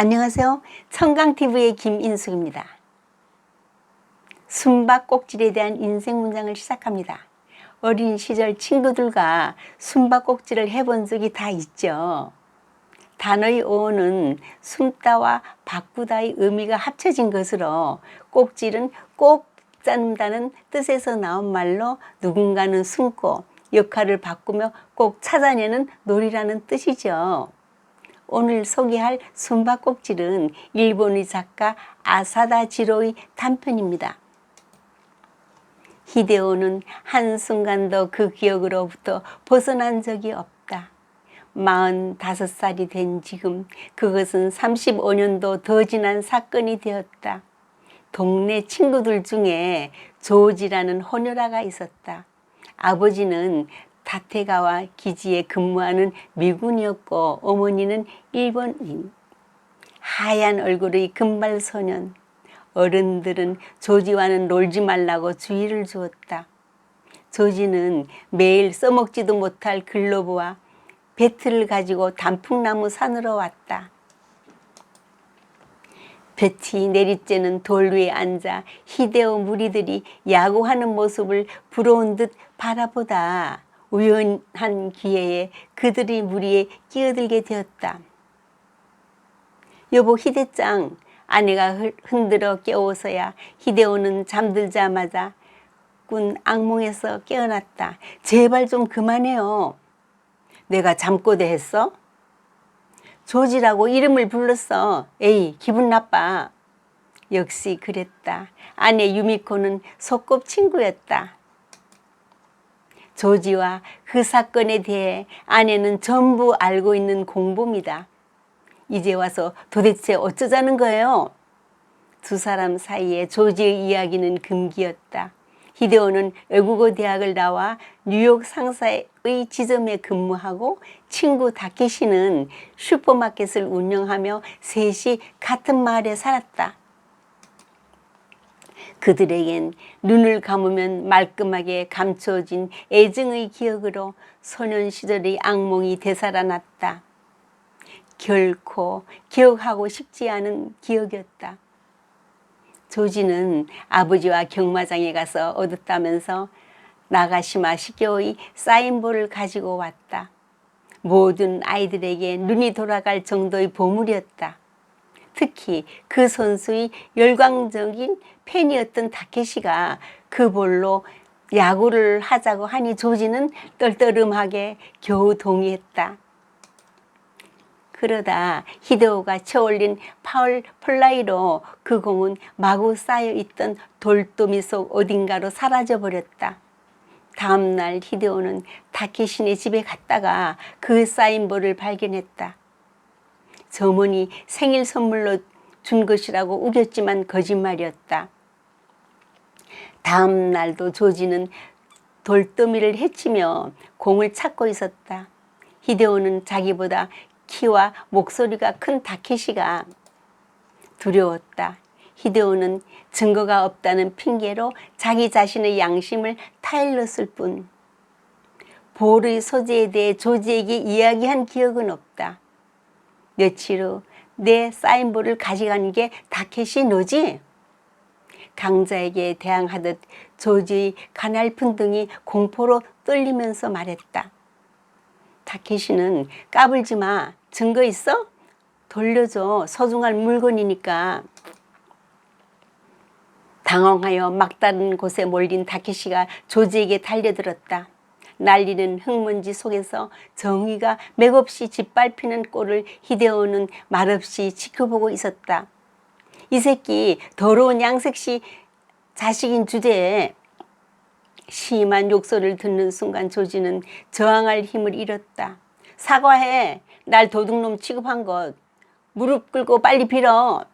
안녕하세요. 청강TV의 김인숙입니다. 숨바꼭질에 대한 인생 문장을 시작합니다. 어린 시절 친구들과 숨바꼭질을 해본 적이 다 있죠. 단어의 어는 숨다와 바꾸다의 의미가 합쳐진 것으로 꼭질은 꼭 짜는다는 뜻에서 나온 말로 누군가는 숨고 역할을 바꾸며 꼭 찾아내는 놀이라는 뜻이죠. 오늘 소개할 숨바꼭질은 일본의 작가 아사다 지로의 단편입니다. 히데오는 한순간도 그 기억으로부터 벗어난 적이 없다. 45살이 된 지금 그것은 35년도 더 지난 사건이 되었다. 동네 친구들 중에 조지라는 호녀라가 있었다. 아버지는 다테가와 기지에 근무하는 미군이었고 어머니는 일본인. 하얀 얼굴의 금발 소년. 어른들은 조지와는 놀지 말라고 주의를 주었다. 조지는 매일 써먹지도 못할 글로브와 배트를 가지고 단풍나무 산으로 왔다. 배티 내리쬐는 돌 위에 앉아 히데오 무리들이 야구하는 모습을 부러운 듯 바라보다 우연한 기회에 그들이 무리에 끼어들게 되었다. 여보 히데짱 아내가 흔들어 깨워서야 히데오는 잠들자마자 꾼 악몽에서 깨어났다. 제발 좀 그만해요. 내가 잠꼬대 했어? 조지라고 이름을 불렀어. 에이, 기분 나빠. 역시 그랬다. 아내 유미코는 소꿉 친구였다. 조지와 그 사건에 대해 아내는 전부 알고 있는 공범이다. 이제 와서 도대체 어쩌자는 거예요? 두 사람 사이에 조지의 이야기는 금기였다. 히데오는 외국어 대학을 나와 뉴욕 상사의 지점에 근무하고 친구 다케시는 슈퍼마켓을 운영하며 셋이 같은 마을에 살았다. 그들에겐 눈을 감으면 말끔하게 감춰진 애증의 기억으로 소년 시절의 악몽이 되살아났다. 결코 기억하고 싶지 않은 기억이었다. 조지는 아버지와 경마장에 가서 얻었다면서 나가시마 시교의 사인볼을 가지고 왔다. 모든 아이들에게 눈이 돌아갈 정도의 보물이었다. 특히 그 선수의 열광적인 팬이었던 다케시가 그 볼로 야구를 하자고 하니 조지는 떨떠름하게 겨우 동의했다. 그러다 히데오가 쳐올린 파울 플라이로 그 공은 마구 쌓여 있던 돌더미 속 어딘가로 사라져 버렸다. 다음 날 히데오는 다케신의 집에 갔다가 그 사인볼을 발견했다. 점원이 생일 선물로 준 것이라고 우겼지만 거짓말이었다. 다음 날도 조지는 돌더미를 해치며 공을 찾고 있었다. 히데오는 자기보다 키와 목소리가 큰 다케시가 두려웠다. 히데오는 증거가 없다는 핑계로 자기 자신의 양심을 타일렀을 뿐 볼의 소재에 대해 조지에게 이야기한 기억은 없다. 며칠 후 내 사인볼을 가져간 게 다케시 너지? 강자에게 대항하듯 조지의 가날픈 등이 공포로 떨리면서 말했다. 다케시는 까불지 마. 증거 있어? 돌려줘. 소중한 물건이니까. 당황하여 막다른 곳에 몰린 다케시가 조지에게 달려들었다. 날리는 흙먼지 속에서 정의가 맥없이 짓밟히는 꼴을 히데오는 말없이 지켜보고 있었다. 이 새끼 더러운 양색시 자식인 주제에 심한 욕설을 듣는 순간 조지는 저항할 힘을 잃었다. 사과해. 날 도둑놈 취급한 것. 무릎 꿇고 빨리 빌어.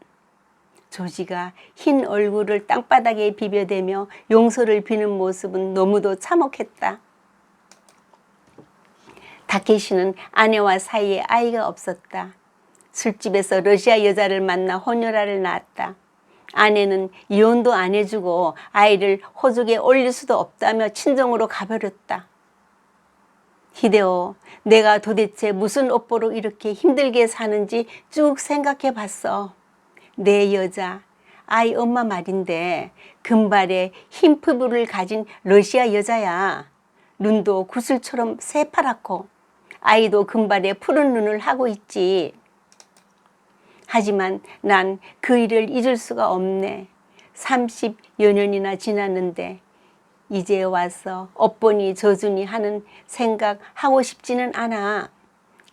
조지가 흰 얼굴을 땅바닥에 비벼대며 용서를 비는 모습은 너무도 참혹했다. 다케시는 아내와 사이에 아이가 없었다. 술집에서 러시아 여자를 만나 혼혈아를 낳았다. 아내는 이혼도 안 해주고 아이를 호적에 올릴 수도 없다며 친정으로 가버렸다. 히데오, 내가 도대체 무슨 업보로 이렇게 힘들게 사는지 쭉 생각해 봤어. 내 여자, 아이 엄마 말인데 금발에 흰 피부를 가진 러시아 여자야. 눈도 구슬처럼 새파랗고 아이도 금발에 푸른 눈을 하고 있지. 하지만 난 그 일을 잊을 수가 없네. 30여 년이나 지났는데 이제 와서 업보니 저주니 하는 생각 하고 싶지는 않아.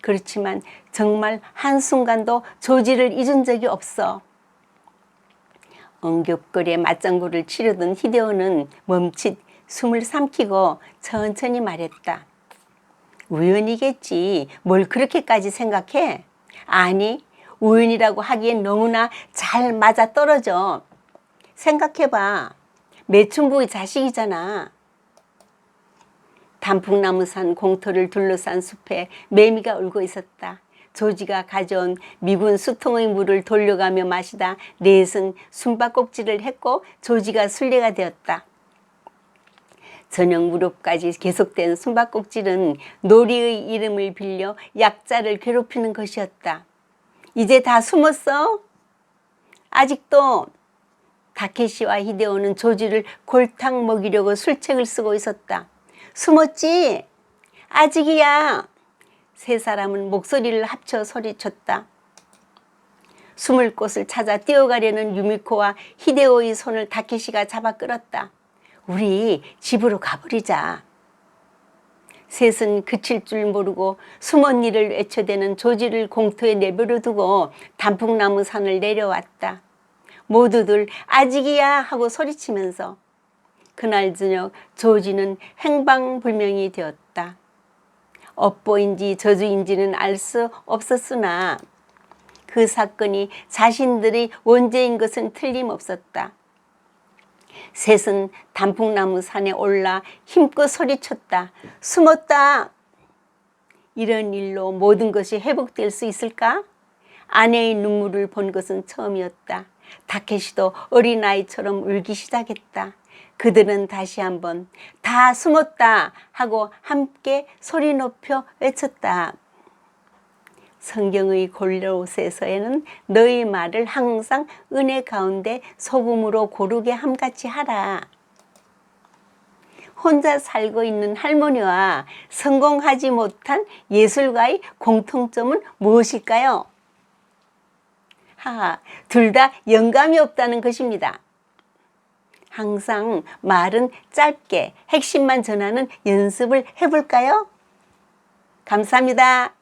그렇지만 정말 한순간도 조지를 잊은 적이 없어. 엉겹거리에 맞장구를 치르던 히데오는 멈칫 숨을 삼키고 천천히 말했다. 우연이겠지. 뭘 그렇게까지 생각해? 아니, 우연이라고 하기엔 너무나 잘 맞아 떨어져. 생각해봐. 매춘부의 자식이잖아. 단풍나무산 공터를 둘러싼 숲에 매미가 울고 있었다. 조지가 가져온 미군 수통의 물을 돌려가며 마시다 넷은 숨바꼭질을 했고 조지가 순례가 되었다. 저녁 무렵까지 계속된 숨바꼭질은 놀이의 이름을 빌려 약자를 괴롭히는 것이었다. 이제 다 숨었어? 아직도 다케시와 히데오는 조지를 골탕 먹이려고 술책을 쓰고 있었다. 숨었지? 아직이야. 세 사람은 목소리를 합쳐 소리쳤다. 숨을 곳을 찾아 뛰어가려는 유미코와 히데오의 손을 다케시가 잡아 끌었다. 우리 집으로 가버리자. 셋은 그칠 줄 모르고 숨은 이를 외쳐대는 조지를 공터에 내버려 두고 단풍나무 산을 내려왔다. 모두들 아직이야 하고 소리치면서 그날 저녁 조지는 행방불명이 되었다. 업보인지 저주인지는 알 수 없었으나 그 사건이 자신들의 원죄인 것은 틀림없었다. 셋은 단풍나무 산에 올라 힘껏 소리쳤다. 숨었다. 이런 일로 모든 것이 회복될 수 있을까? 아내의 눈물을 본 것은 처음이었다. 다케시도 어린아이처럼 울기 시작했다. 그들은 다시 한번 다 숨었다 하고 함께 소리 높여 외쳤다. 성경의 골로새서에는 너희 말을 항상 은혜 가운데 소금으로 고르게 함같이 하라. 혼자 살고 있는 할머니와 성공하지 못한 예술가의 공통점은 무엇일까요? 하하, 둘다 영감이 없다는 것입니다. 항상 말은 짧게 핵심만 전하는 연습을 해볼까요? 감사합니다.